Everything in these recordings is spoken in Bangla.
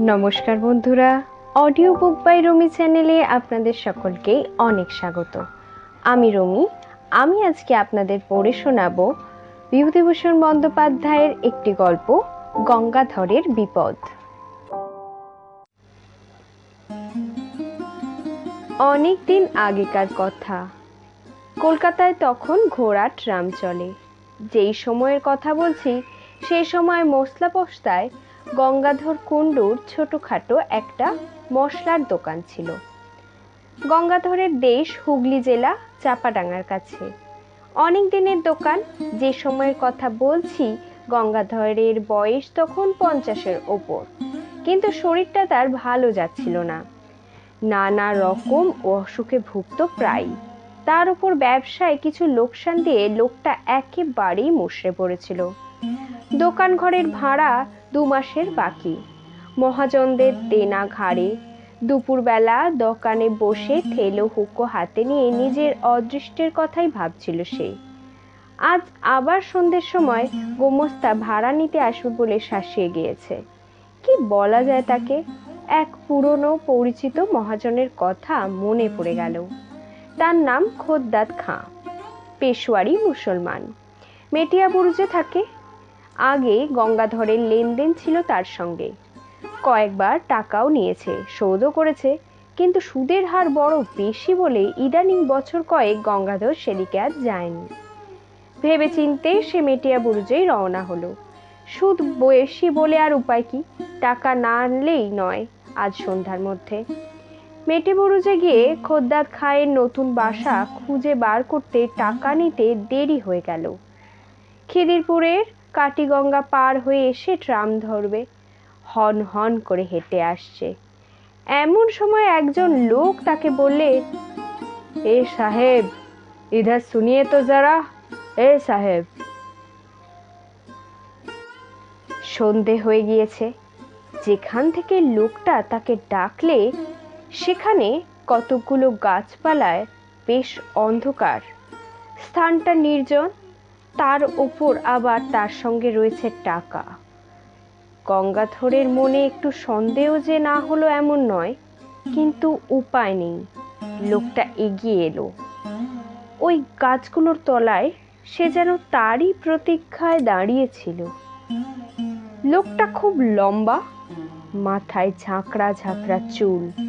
নমস্কার বন্ধুরা অডিও বুক বাই রমি চ্যানেলে আপনাদের সকলকেই অনেক স্বাগত। আমি রমি, আমি আজকে আপনাদের পড়ে শোনাব বিভূতিভূষণ বন্দ্যোপাধ্যায়ের একটি গল্প, গঙ্গাধরের বিপদ। অনেক দিন আগেকার কথা। কলকাতায় তখন ঘোড়া ট্রাম চলে। যেই সময়ের কথা বলছি, সেই সময় মশলা পোস্তায় গঙ্গাধর কুণ্ডুর ছোটোখাটো একটা মশলার দোকান ছিল। গঙ্গাধরের দেশ হুগলি জেলা, চাপাডাঙ্গার কাছে। অনেক দিনের দোকান, যে সময়ের কথা বলছি, গঙ্গাধরের বয়স তখন পঞ্চাশের ওপর। কিন্তু শরীরটা তার ভালো যাচ্ছিল না। নানা রকম অসুখে ভুগত প্রায় তার উপর ব্যবসায় কিছু লোকসান দিয়ে লোকটা একেবারেই মুষড়ে পড়েছিল। দোকান ঘরের ভাড়া দু মাসের বাকি। মহাজনদের দেনা ঘাড়ে। দুপুরবেলা দোকানে বসে থেলো হুকো হাতে নিয়ে নিজের অদৃষ্টের কথাই ভাবছিল সে। আজ আবার সন্ধ্যের সময় গোমস্তা ভাড়া নিতে আসবে বলে শাসিয়ে গিয়েছে। কি বলা যায় তাকে? এক পুরনো পরিচিত মহাজনের কথা মনে পড়ে গেল। তার নাম খোদ্দাত খাঁ। পেশোয়ারি মুসলমান। মেটিয়া বুরুজে থাকে আগে গঙ্গাধরের লেনদেন ছিল তার সঙ্গে। কয়েকবার টাকাও নিয়েছে, শোধও করেছে, কিন্তু সুদের হার বড় বেশি বলে ইদানিং বছর কয়েক গঙ্গাধর সেদিকে আর যায়নি। ভেবে চিনতে সে মেটিয়া বুরুজেই রওনা হলো। সুদ বেশি বলে আর উপায় কি? টাকা না আনলেই নয় আজ সন্ধ্যার মধ্যে। মেটে বুরুজে গিয়ে খোদ্দার খায়ের নতুন বাসা খুঁজে বার করতে টাকা নিতে দেরি হয়ে গেল। খিদিরপুরের কাটিগঙ্গা পার হয়ে এসে ট্রাম ধরবে। হন হন করে হেঁটে আসছে। এমন সময় একজন লোক তাকে বললে, এ সাহেব, ইধার শুনিয়ে তো যারা, এ সাহেব। সন্ধে হয়ে গিয়েছে। যেখান থেকে লোকটা তাকে ডাকলে, সেখানে কতগুলো গাছপালায় বেশ অন্ধকার। স্থানটা নির্জন তার ওপর আবার তার সঙ্গে রয়েছে টাকা। গঙ্গাধরের মনে একটু সন্দেহ যে না হলো এমন নয়, কিন্তু উপায় নেই। লোকটা এগিয়ে এলো। ওই গাছগুলোর তলায় সে যেন তারই প্রতীক্ষায় দাঁড়িয়েছিল। লোকটা খুব লম্বা, মাথায় ঝাঁকড়া ঝাঁকড়া চুল,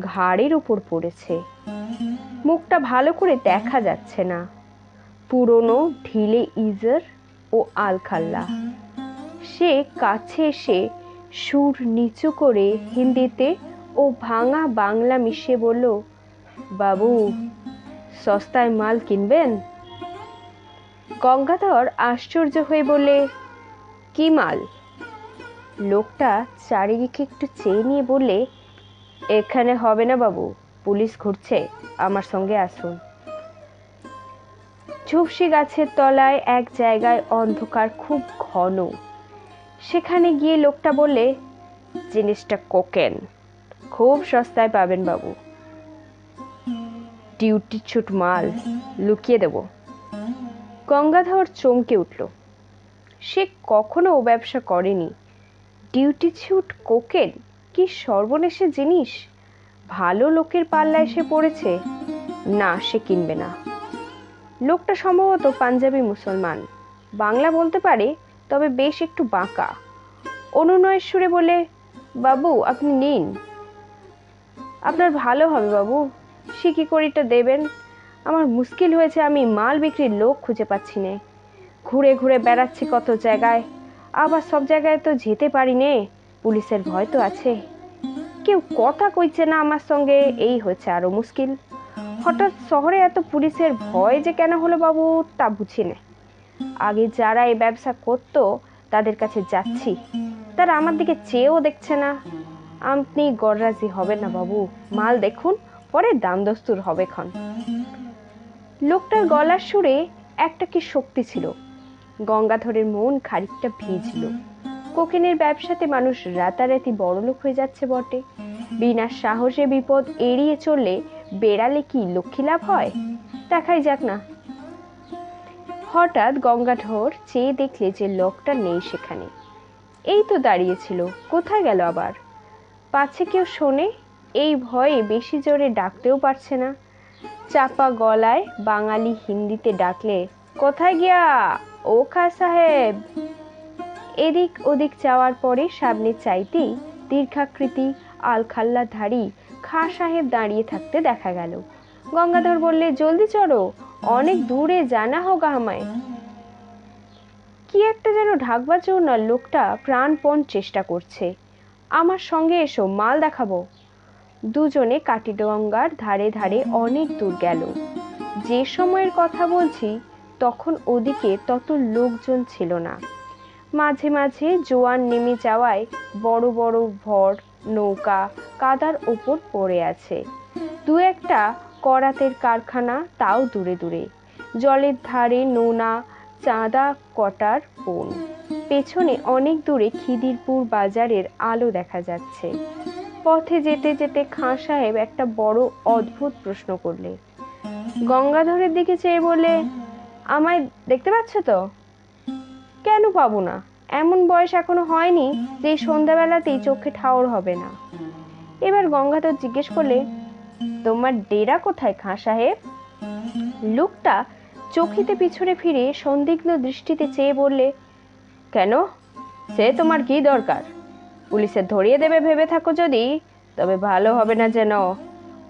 ঘাড়ের উপর পড়েছে। মুখটা ভালো করে দেখা যাচ্ছে না। পুরনো ঢিলে ইজার ও আলখাল্লা। সে কাছে এসে সুর নিচু করে হিন্দিতে ও ভাঙা বাংলা মিশিয়ে বলল, বাবু, সস্তায় মাল কিনবেন? গঙ্গাধর আশ্চর্য হয়ে বললে, কি মাল? লোকটা চারিদিকে একটু চেয়ে নিয়ে বললে, এখানে হবে না বাবু, পুলিশ ঘুরছে, আমার সঙ্গে আসুন। ঝুপসি গাছের তলায় এক জায়গায় অন্ধকার খুব ঘন। সেখানে গিয়ে লোকটা বললে, জিনিসটা কোকেন। খুব সস্তায় পাবেন বাবু। ডিউটি ছুট মাল লুকিয়ে দেব। গঙ্গাধর চমকে উঠল। সে কখনো ও ব্যবসা করেনি? ডিউটি ছুট কোকেন? কি সর্বনেশে জিনিস? ভালো লোকের পাল্লা এসে পড়েছে? না, সে কিনবে না। লোকটা সম্ভবত পাঞ্জাবি মুসলমান। বাংলা বলতে পারে, তবে বেশ একটু বাঁকা। অনুনয় সুরে বলে, বাবু, আপনি নিন। আপনার ভালো হবে বাবু। সে সিকি করিটা দেবেন? আমার মুশকিল হয়েছে, আমি মাল বিক্রির লোক খুঁজে পাচ্ছি নে। ঘুরে ঘুরে বেড়াচ্ছি কত জায়গায়, আবার সব জায়গায় তো যেতে পারি নে। পুলিশের ভয় তো আছে। কেউ কথা কইছে না আমার সঙ্গে, এই হচ্ছে আরও মুশকিল। হঠাৎ শহরে এত পুলিশের ভয় যে কেন হলো বাবু, তা বুঝি না। আগে যারা এই ব্যবসা করতো, তাদের কাছে যাচ্ছি। তারা আমার দিকে চেয়েও দেখছে না। আপনি গররাজি হবে না বাবু। মাল দেখুন, পরে দাম দস্তুর হবে ক্ষণ। লোকটার গলার সুরে একটা কি শক্তি ছিল। গঙ্গাধরের মন খারিকটা ভিজল। কোকেনের ব্যবসাতে মানুষ রাতারাতি বড়লোক হয়ে যাচ্ছে বটে। বিনা সাহসে বিপদ এড়িয়ে চললে বেড়ালে কি লক্ষ্মী লাভ হয়? দেখাই যাক না। হঠাৎ গঙ্গাধর চেয়ে দেখলে যে লোকটা নেই সেখানে। এই তো দাঁড়িয়েছিল, কোথায় গেল আবার? পাচ্ছে কেউ শোনে? এই ভয়ে বেশি জোরে ডাকতেও পারছে না। চাপা গলায় বাঙালি হিন্দিতে ডাকলে, কোথায় গিয়া? ও খা সাহেব! এদিক ওদিক যাওয়ার পরে সামনে চাইতেই দীর্ঘাকৃতি, আলখাল্লাধারী খা সাহেব দাঁড়িয়ে থাকতে দেখা গেল। গঙ্গাধর বললে, জলদি চড়ো, অনেক দূরে জানা হোক আমায়। কি একটা যেন ঢাকবার জন্য লোকটা প্রাণপণ চেষ্টা করছে। আমার সঙ্গে এসো, মাল দেখাবো। দুজনে কাটিগঙ্গার ধারে ধারে অনেক দূর গেল। যে সময়ের কথা বলছি, তখন ওদিকে তত লোকজন ছিল না। মাঝে মাঝে জোয়ান নেমে যাওয়ায় বড় বড় ভর, নৌকা কাদার ওপর পড়ে আছে। দু একটা করাতের কারখানা তাও দূরে দূরে। জলের ধারে নোনা, চাঁদা কটার বন পেছনে অনেক দূরে খিদিরপুর বাজারের আলো দেখা যাচ্ছে। পথে যেতে যেতে খাঁ সাহেব একটা বড় অদ্ভুত প্রশ্ন করলে। গঙ্গাধরের দিকে চেয়ে বলে আমায় দেখতে পাচ্ছ তো? কেন পাবো না? এমন বয়স এখনও হয়নি যে সন্ধ্যাবেলাতেই চোখে ঠাওর হবে না। এবার গঙ্গাধর জিজ্ঞেস করলে, তোমার ডেরা কোথায় খাঁ সাহেব? লোকটা চোখিতে পিছনে ফিরে সন্দিগ্ধ দৃষ্টিতে চেয়ে বললে, কেন? সে তোমার কি দরকার? পুলিশে ধরিয়ে দেবে ভেবে থাকো যদি, তবে ভালো হবে না যেন।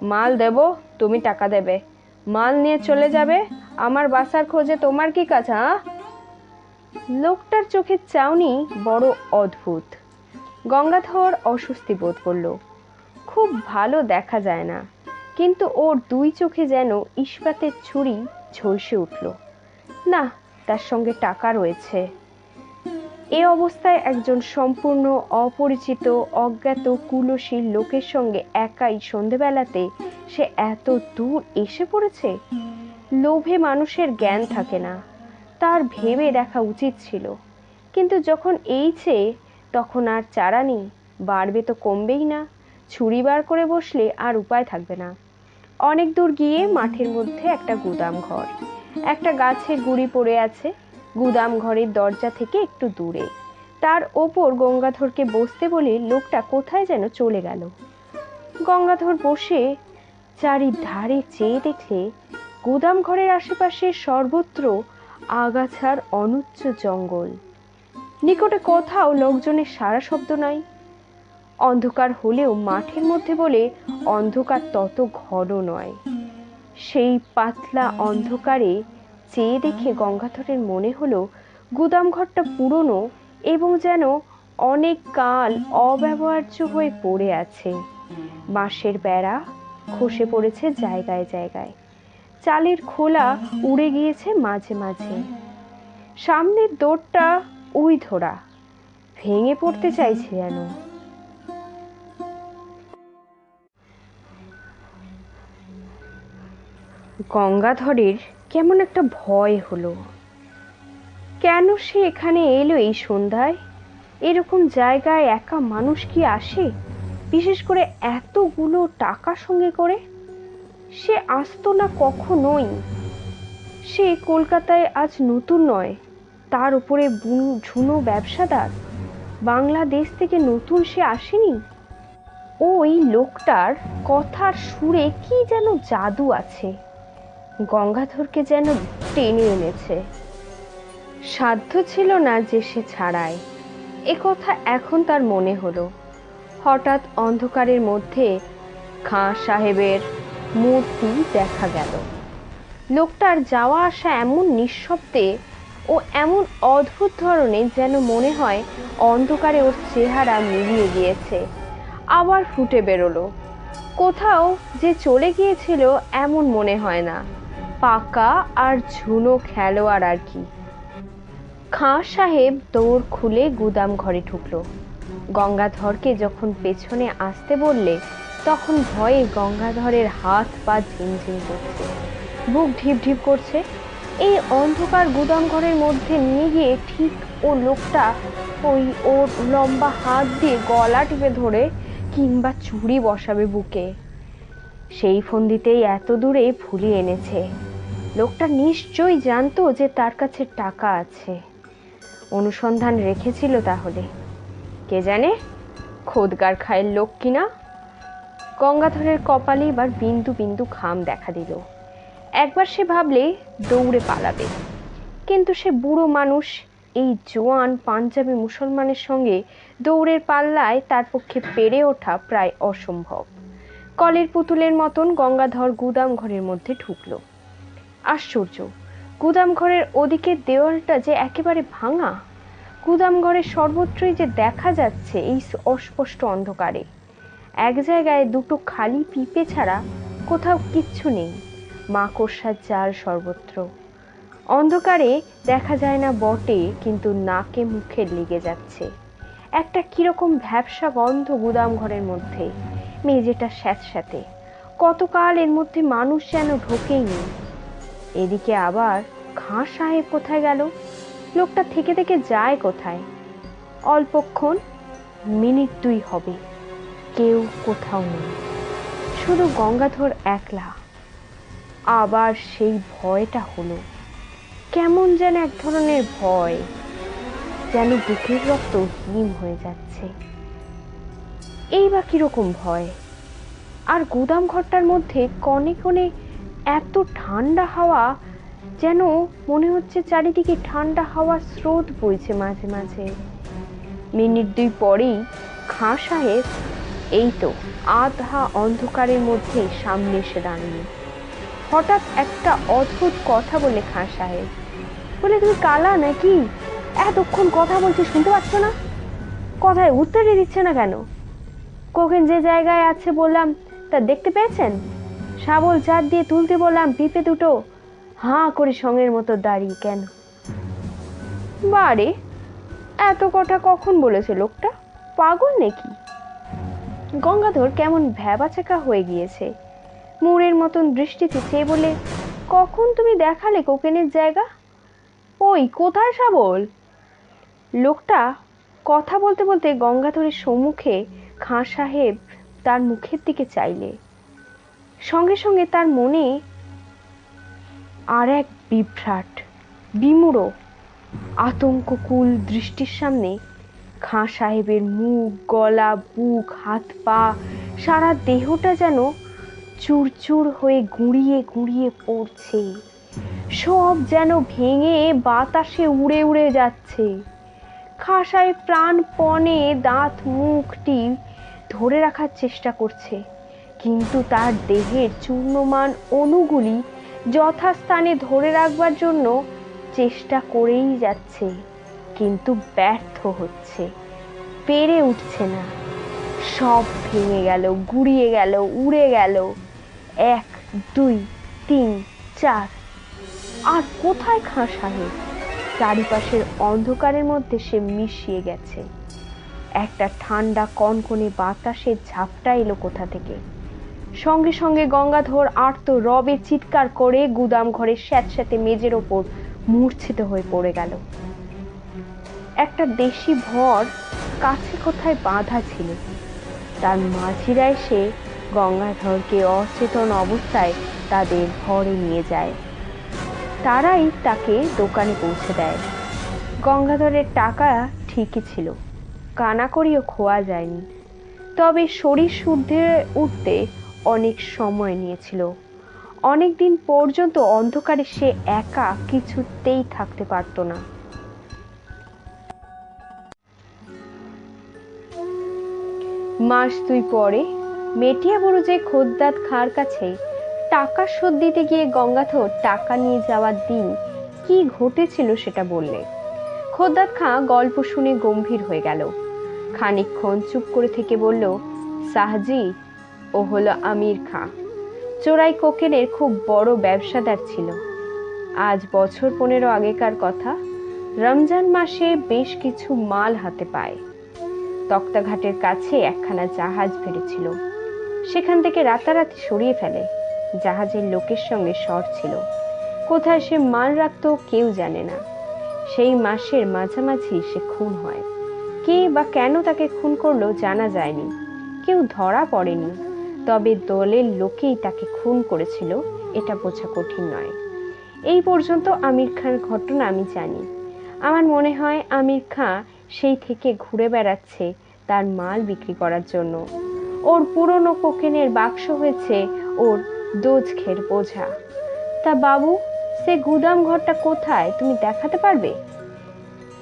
মাল দেব, তুমি টাকা দেবে। মাল নিয়ে চলে যাবে, আমার বাসার খোঁজে তোমার কি কাজ হ্যাঁ লোকটার চোখের চাউনি বড় অদ্ভুত। গঙ্গাধর অস্বস্তি বোধ করল। খুব ভালো দেখা যায় না। কিন্তু ওর দুই চোখে যেন ইস্পাতের ছুরি ঝলসে উঠল। না, তার সঙ্গে টাকা রয়েছে। এ অবস্থায় একজন সম্পূর্ণ অপরিচিত, অজ্ঞাত, কুলশীল লোকের সঙ্গে একাই সন্ধেবেলাতে সে এত দূর এসে পড়েছে? লোভে মানুষের জ্ঞান থাকে না। তার ভেবে দেখা উচিত ছিল। কিন্তু যখন এই চেয়ে তখন আর চারা নেই, বাড়বে তো কমবেই না। ছুরি বার করে বসলে আর উপায় থাকবে না। অনেক দূর গিয়ে মাঠের মধ্যে একটা গুদাম ঘর। একটা গাছের গুড়ি পড়ে আছে। গুদাম ঘরের দরজা থেকে একটু দূরে। তার ওপর গঙ্গাধরকে বসতে বলে লোকটা কোথায় যেন চলে গেল। গঙ্গাধর বসে চারিধারে চেয়ে দেখলে গুদাম ঘরের আশেপাশে সর্বত্র আগাছার অনুচ্চ জঙ্গল। নিকটে কোথাও লোকজনের সারা শব্দ নাই। অন্ধকার হলেও মাঠের মধ্যে বলে অন্ধকার তত ঘন নয়। সেই পাতলা অন্ধকারে চেয়ে দেখে গঙ্গাধরের মনে হলো গুদাম ঘরটা পুরনো এবং যেন অনেক কাল অব্যবহার্য হয়ে পড়ে আছে। বাঁশের বেড়া খসে পড়েছে জায়গায় জায়গায়। চালের খোলা উড়ে গিয়েছে মাঝে মাঝে। সামনের দৌড়টা উই ধরা ভেঙে পড়তে চাইছে যেন। গঙ্গাধরের কেমন একটা ভয় হলো। কেন সে এখানে এলো এই সন্ধ্যায়? এরকম জায়গায় একা মানুষ কি আসে? বিশেষ করে এতগুলো টাকা সঙ্গে করে? সে আসতো না কখনোই। সে কলকাতায় আজ নতুন নয়। তার উপরে বুন- ঝুনো ব্যবসাদার। বাংলাদেশ থেকে নতুন সে আসেনি? ওই লোকটার কথার সুরে কি যেন জাদু আছে। গঙ্গাধরকে যেন টেনে এনেছে। সাধ্য ছিল না যে সে ছাড়ায়। এ কথা এখন তার মনে হলো। হঠাৎ অন্ধকারের মধ্যে খাঁ সাহেবের মূর্তি দেখা গেল। লোকটার যাওয়া আসা এমন নিঃশব্দে ও এমন অদ্ভুত ধরনের যেন মনে হয় অন্ধকারে ওর চেহারা মিলিয়ে গিয়েছে। আবার ফুটে বেরোলো। কোথাও যে চলে গিয়েছিল এমন মনে হয় না। পাকা আর ঝুনো খেলোয়াড় আর কি। খাঁ সাহেব দৌড় খুলে গুদাম ঘরে ঢুকলো। গঙ্গাধরকে যখন পেছনে আসতে বললে, তখন ভয়ে গঙ্গাধরের হাত পা ঝিমঝিম করছে। বুক ঢিপ ঢিপ করছে। এই অন্ধকার গুদাম ঘরের মধ্যে নিয়ে গিয়ে ঠিক ও লোকটা ওই ওর লম্বা হাত দিয়ে গলা টিপে ধরে, কিংবা চুড়ি বসাবে বুকে। সেই ফন্দিতেই এত দূরে ভুলিয়ে এনেছে। লোকটা নিশ্চয়ই জানতো যে তার কাছে টাকা আছে। অনুসন্ধান রেখেছিল তাহলে। কে জানে খোদগার খায়ের লোক কিনা? গঙ্গাধরের কপালে এবার বিন্দু বিন্দু ঘাম দেখা দিল। একবার সে ভাবলে দৌড়ে পালাবে। কিন্তু সে বুড়ো মানুষ, এই জোয়ান পাঞ্জাবি মুসলমানের সঙ্গে দৌড়ের পাল্লায় তার পক্ষে পেরে ওঠা প্রায় অসম্ভব। কলের পুতুলের মতন গঙ্গাধর গুদাম ঘরের মধ্যে ঢুকলো। আশ্চর্য, গুদাম ঘরের ওদিকের দেওয়ালটা যে একেবারে ভাঙা। গুদাম ঘরের সর্বত্রই যে দেখা যাচ্ছে এই অস্পষ্ট অন্ধকারে। এক জায়গায় দুটো খালি পিপে ছাড়া কোথাও কিচ্ছু নেই, মাকড়সার জাল সর্বত্র। অন্ধকারে দেখা যায় না বটে, কিন্তু নাকে মুখে লেগে যাচ্ছে। একটা কীরকম ভ্যাবসা গন্ধ গুদাম ঘরের মধ্যে। মেঝেটা স্যাঁতস্যাঁতে। কতকাল এর মধ্যে মানুষ যেন ঢোকেইনি। এদিকে আবার খাঁ সাহেব কোথায় গেল? লোকটা থেকে থেকে যায় কোথায়? অল্পক্ষণ, মিনিট দুই হবে। কেউ কোথাও নেই। শুধু গঙ্গাধর একলা। আবার সেই ভয়টা হলো। কেমন যেন এক ধরনের ভয়। যেন বুকের রক্ত হিম হয়ে যাচ্ছে। এই বা কীরকম ভয়? আর গুদাম ঘরটার মধ্যে কনে কনে এত ঠান্ডা হাওয়া যেন মনে হচ্ছে চারিদিকে ঠান্ডা হাওয়ার স্রোত বইছে মাঝে মাঝে। মিনিট দুই পরেই খাঁ সাহেব এই তো আধা অন্ধকারের মধ্যে সামনে এসে দাঁড়িয়ে হঠাৎ একটা অদ্ভুত কথা বলে খাঁ সাহেব। বলে, তুমি কালা নাকি? এতক্ষণ কথা বলছি, শুনতে পাচ্ছ না? কথায় উত্তরই দিচ্ছে না কেন? কোকেন যে জায়গায় আছে বললাম, তা দেখতে পেয়েছেন? শাবল চার দিয়ে তুলতে বললাম, পিপে দুটো, হাঁ করে সঙ্গের মতো দাঁড়িয়ে কেন? বারে, এত কথা কখন বলেছে লোকটা? পাগল নাকি? গঙ্গাধর কেমন ভ্যাবাচাকা হয়ে গিয়েছে। মোড়ের মতন দৃষ্টিতে চেয়ে বলে কখন তুমি দেখালে কোকেনের জায়গা? ওই কোথায় শাবল? লোকটা কথা বলতে বলতে গঙ্গাধরের সম্মুখে খাঁ সাহেব তার মুখের দিকে চাইলে। সঙ্গে সঙ্গে তার মনে আর এক বিভ্রাট, বিমূঢ়, আতঙ্ককুল দৃষ্টির সামনে খাঁ সাহেবের মুখ, গলা, বুক, হাত, পা, সারা দেহটা যেন চুরচুর হয়ে গুঁড়িয়ে গুঁড়িয়ে পড়ছে। সব যেন ভেঙে বাতাসে উড়ে উড়ে যাচ্ছে। খাঁ সাহেব প্রাণপণে দাঁত মুখটি ধরে রাখার চেষ্টা করছে। কিন্তু তার দেহের চূর্ণমান অণুগুলি যথাস্থানে ধরে রাখবার জন্য চেষ্টা করেই যাচ্ছে, কিন্তু ব্যর্থ হচ্ছে। পেরে উঠছে না। সব ভেঙে গেল, গুড়িয়ে গেল, উড়ে গেল। এক, দুই, তিন, চার। আর কোথায় খাঁ সাহেব চারিপাশের অন্ধকারের মধ্যে সে মিশিয়ে গেছে। একটা ঠান্ডা কনকনে বাতাসের ঝাপটা এলো কোথা থেকে। সঙ্গে সঙ্গে গঙ্গাধর আর্ত রবে চিৎকার করে গুদাম ঘরের স্যাঁতস্যাঁতে মেজের ওপর মূর্ছিত হয়ে পড়ে গেল। একটা দেশি ভর কাছে কোথায় বাঁধা ছিল। তার মাঝিরা এসে গঙ্গাধরকে অচেতন অবস্থায় তাদের ঘরে নিয়ে যায়। তারাই তাকে দোকানে পৌঁছে দেয়। গঙ্গাধরের টাকা ঠিকই ছিল। কানাকড়িও খোয়া যায়নি। তবে শরীর শুদ্ধে উঠতে অনেক সময় নিয়েছিল। অনেক দিন পর্যন্ত অন্ধকারে সে একা কিছুতেই থাকতে পারত না। মাস দুই পরে মেটিয়া বড় যে খোদ্দাত খাঁর কাছে টাকা শোধ দিতে গিয়ে গঙ্গাধর টাকা নিয়ে যাওয়ার দিন কি ঘটেছিল সেটা বললে। খোদ্দাত খাঁ গল্প শুনে গম্ভীর হয়ে গেল। খানিকক্ষণ চুপ করে থেকে বলল, সাহাজি, ও হলো আমির খাঁ। চোরাই কোকেনের খুব বড় ব্যবসাদার ছিল। আজ বছর পনেরো আগেকার কথা। রমজান মাসে বেশ কিছু মাল হাতে পায়। তক্তাঘাটের কাছে একখানা জাহাজ ভেড়েছিল সেখান থেকে রাতারাতি সরিয়ে ফেলে। জাহাজের লোকের সঙ্গে শর ছিল। কোথায় সে মাল রাখতো কেউ জানে না। সেই মাসের মাঝামাঝি সে খুন হয়। কে বা কেন তাকে খুন করল জানা যায়নি। কেউ ধরা পড়েনি। তবে দলের লোকেই তাকে খুন করেছিল, এটা বোঝা কঠিন নয়। এই পর্যন্ত আমির খান ঘটনা আমি জানি। আমার মনে হয় আমির খাঁ সেই থেকে ঘুরে বেড়াচ্ছে তার মাল বিক্রি করার জন্য। ওর পুরনো কোকেনের বাক্স হয়েছে ওর দোজখের বোঝা। তা বাবু, সে গুদাম ঘরটা কোথায় তুমি দেখাতে পারবে?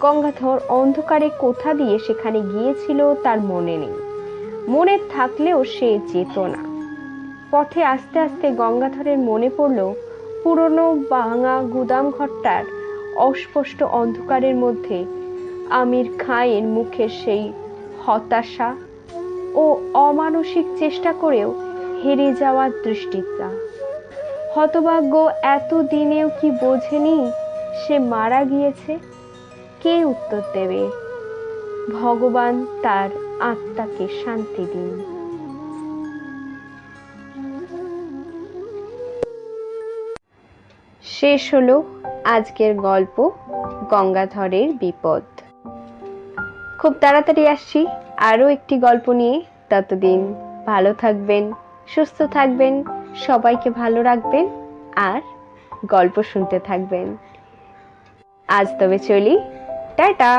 গঙ্গাধর অন্ধকারে কোথা দিয়ে সেখানে গিয়েছিল তার মনে নেই। মনে থাকলেও সে যেত না। পথে আস্তে আস্তে গঙ্গাধরের মনে পড়ল, পুরনো ভাঙা গুদাম ঘরটার অস্পষ্ট অন্ধকারের মধ্যে আমির খাঁয়ের মুখের সেই হতাশা ও অমানসিক চেষ্টা করেও হেরে যাওয়ার দৃষ্টিটা। হতভাগ্য এত দিনেও কি বোঝেনি সে মারা গিয়েছে? কে উত্তর দেবে? ভগবান তার আত্মাকে শান্তি দিন। শেষ হলো আজকের গল্প গঙ্গাধরের বিপদ। খুব তাড়াতাড়ি আসছি, আরও একটি গল্প নিয়ে। ততদিন ভালো থাকবেন। সুস্থ থাকবেন সবাইকে ভালো রাখবেন আর গল্প শুনতে থাকবেন। আজ তবে চলি টাটা!